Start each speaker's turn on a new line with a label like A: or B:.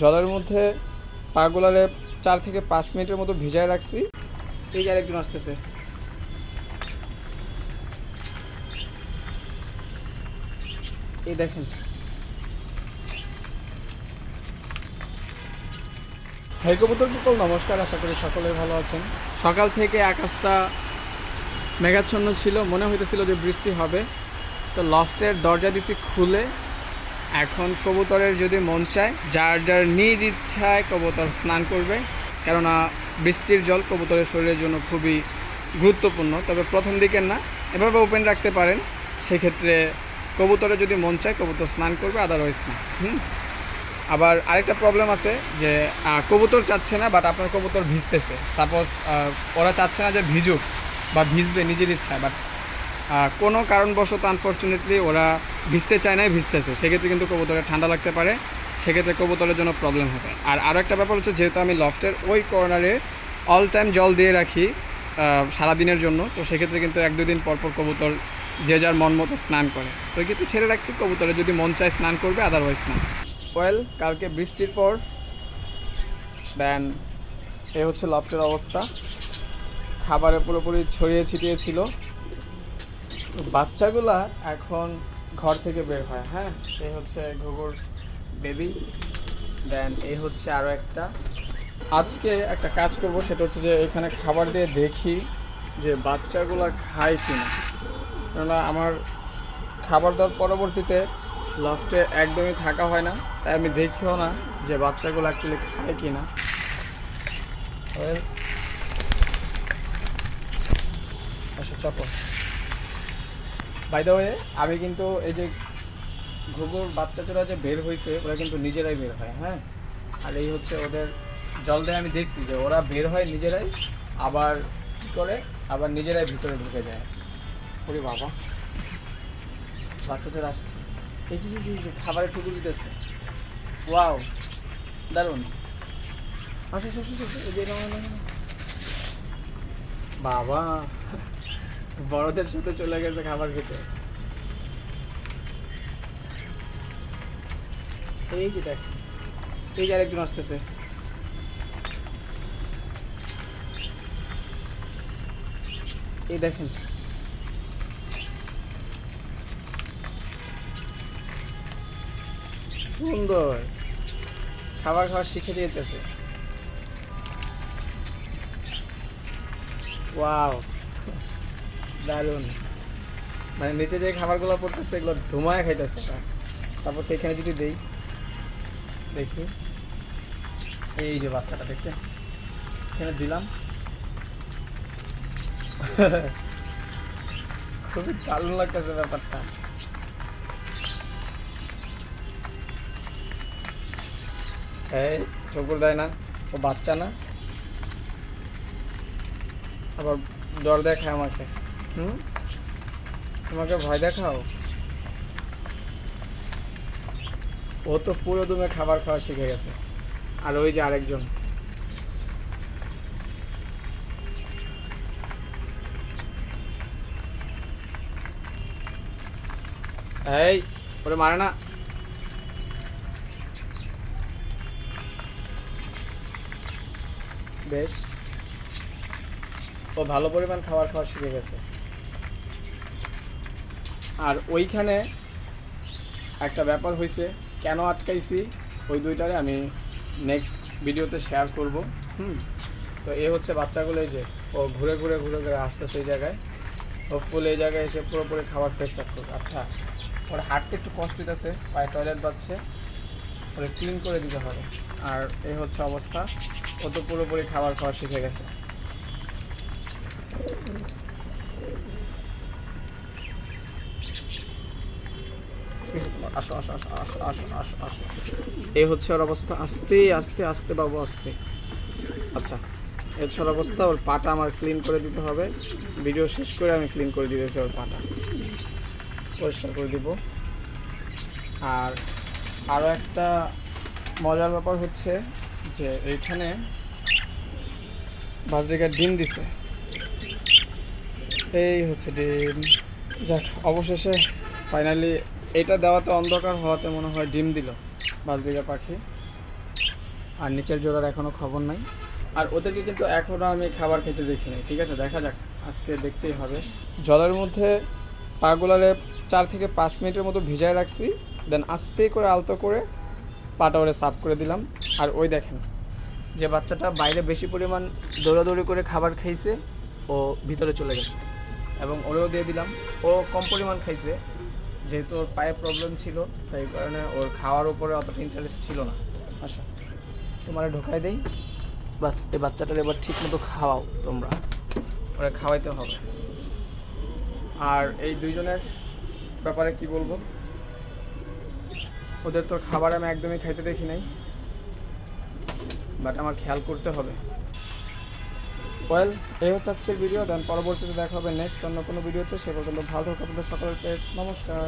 A: জলের মধ্যে পাগুলারে চার থেকে পাঁচ মিনিটের মতো ভিজায় রাখছি। এই যে আরেকজন আসতেছে। এই দেখেন। হাই কবুতর পিপল নমস্কার আশা করি সকলে ভালো আছেন। সকাল থেকে আকাশটা মেঘাচ্ছন্ন ছিল মনে হইতেছিল যে বৃষ্টি হবে। তো লফটের দরজা দিছি খুলে। এখন কবুতরের যদি মন চায়, যার যার নিজ ইচ্ছায় কবুতর স্নান করবে, কেননা বৃষ্টির জল কবুতরের শরীরের জন্য খুবই গুরুত্বপূর্ণ। তবে প্রথম দিকের না, এভাবে ওপেন রাখতে পারেন। সেক্ষেত্রে কবুতরের যদি মন চায়, কবুতর স্নান করবে আদারওয়াইজ না। হুম? আবার আরেকটা প্রবলেম আছে যে কবুতর চাচ্ছে না বাট আপনার কবুতর ভিজতেছে। সাপোজ ওরা চাচ্ছে না যে ভিজুক বা ভিজবে নিজের ইচ্ছায় বাট কোনো কারণবশত আনফর্চুনেটলি ওরা ভিজতে চায় না ভিজতেছে। সেক্ষেত্রে কিন্তু কবুতরের ঠান্ডা লাগতে পারে। সেক্ষেত্রে কবুতরের জন্য প্রবলেম হবে। আর আরও একটা ব্যাপার হচ্ছে, যেহেতু আমি লফটের ওই কর্নারে অল টাইম জল দিয়ে রাখি সারাদিনের জন্য, তো সেক্ষেত্রে কিন্তু এক দুদিন পর পর কবুতর যে যার মন মতো স্নান করে। তো কিন্তু ছেড়ে রাখছি, কবুতরে যদি মন চায় স্নান করবে আদারওয়াইজ না। ওয়েল কালকে বৃষ্টির পর দেন এ হচ্ছে লফটের অবস্থা। খাবারে পুরোপুরি ছড়িয়ে ছিটিয়ে ছিল। তো বাচ্চাগুলা এখন ঘর থেকে বের হয় হ্যাঁ? এই হচ্ছে ঘুঘুর বেবি দেন এই হচ্ছে আরও একটা। আজকে একটা কাজ করব, সেটা হচ্ছে যে এখানে খাবার দিয়ে দেখি যে বাচ্চাগুলা খায় কি না কেননা আমার খাবার দেওয়ার পরবর্তীতে লফটে একদমই থাকা হয় না, তাই আমি দেখিও না যে বাচ্চাগুলো অ্যাকচুয়ালি খায় কি না আচ্ছা চাপো। বাই আমি কিন্তু এই যে ঘুঘুর বাচ্চা চোরা যে বের হয়েছে ওরা কিন্তু নিজেরাই বের হয় হ্যাঁ? আর এই হচ্ছে ওদের জল দিয়ে আমি দেখছি যে ওরা বের হয় নিজেরাই আবার কী করে? আবার নিজেরাই ভিতরে ঢুকে যায়। ওরে বাবা। বাচ্চা বাচ্চাদের আসছে। এই যে যে- খাবারের টুকু দিতেছে। ওয়াও দারুণ। আসো আসো, আসো। বাবা। বড়দের সাথে চলে গেছে খাবার খেতে। এই যে দেখ, এই যে আরেকজন আসতেছে। এই দেখেন। সুন্দর। খাবার খাওয়া শিখে দিতেছে ওয়াও। দারুণ। মানে নিচে যে খাবারগুলো পড়তেছে, এগুলো ধুমায় খাইতেছে সাপোজ এখানে যদি দেই, দেখি। এই যে বাচ্চাটা দেখছে এখানে দিলাম। খুবই দারুণ লাগতেছে ব্যাপারটা। এই, ঠকুর দেয় না। ও বাচ্চা না। আবার ডর দেখায় আমাকে। তোমাকে ভয় দেখাও? ও তো পুরো দমে খাবার খাওয়া শিখে গেছে। আর ওই যে আরেকজন। এই, ওরে মারে না। বেশ। ও ভালো পরিমাণ খাবার খাওয়া শিখে গেছে। আর ওইখানে একটা ব্যাপার হয়েছে, কেন আটকাইছি, ওই দুইটারে আমি নেক্সট ভিডিওতে শেয়ার করব, হুম? তো এ হচ্ছে বাচ্চাগুলো এই যে, ও ঘুরে ঘুরে ঘুরে ঘুরে আসতেছে এই জায়গায়। হোপফুল এই জায়গায় এসে পুরোপুরি খাবার স্টার্ট করবে। আচ্ছা ওর হাঁটতে একটু কষ্ট দিতেছে পায়ে টয়লেট পাচ্ছে ওরে ক্লিন করে দিতে হবে। আর এই হচ্ছে অবস্থা, ও তো পুরোপুরি খাবার খাওয়া শিখে গেছে। আসো আসো আসো আসো আসো আসো আসো। এই হচ্ছে ওর অবস্থা। আস্তে আস্তে আস্তে বাবু, আস্তে। আচ্ছা এই অবস্থা। ওর পাটা আমার ক্লিন করে দিতে হবে। ভিডিও শেষ করে আমি ক্লিন করে দিতেছি ওর পাটা। পরিষ্কার করে দিব। আর আরও একটা মজার ব্যাপার হচ্ছে যে এইখানে বাজরিকার ডিম দিছে। এই হচ্ছে ডিম। যাক, অবশেষে ফাইনালি এটা দেওয়াতে অন্ধকার হওয়াতে মনে হয় ডিম দিল বাজরিকা পাখি। আর নিচের জোড়ার এখনও খবর নাই। আর ওদেরকে কিন্তু এখনও আমি খাবার খেতে দেখি নাই, ঠিক আছে? দেখা যাক, আজকে দেখতেই হবে। জলের মধ্যে পাগুলারে চার থেকে পাঁচ মিনিটের মতো ভিজায় রাখছি, দেন আস্তে করে আলতো করে পাটা ওরে সাফ করে দিলাম। আর ওই দেখেন, যে বাচ্চাটা বাইরে বেশি পরিমাণ দৌড়াদৌড়ি করে খাবার খাইছে, ও ভিতরে চলে গেছে। এবং ওরেও দিয়ে দিলাম, ও কম পরিমাণ খাইছে যেহেতু ওর পায়ে প্রবলেম ছিল তাই কারণে ওর খাওয়ার উপরে অতটা ইন্টারেস্ট ছিল না। আচ্ছা। তোমার ঢোকাই দেই। বাস এই বাচ্চাটার এবার ঠিক মতো খাওয়াও তোমরা। ওরা খাওয়াইতে হবে। আর এই দুইজনের ব্যাপারে কি বলব? ওদের তো খাবার আমি একদমই খাইতে দেখি নাই। বাট আমার খেয়াল করতে হবে। ওয়েল এই হচ্ছে আজকের ভিডিও দেন পরবর্তীতে দেখা হবে নেক্সট অন্য কোনো ভিডিওতে সে পর্যন্ত ভালো থাকুন সকলের নমস্কার।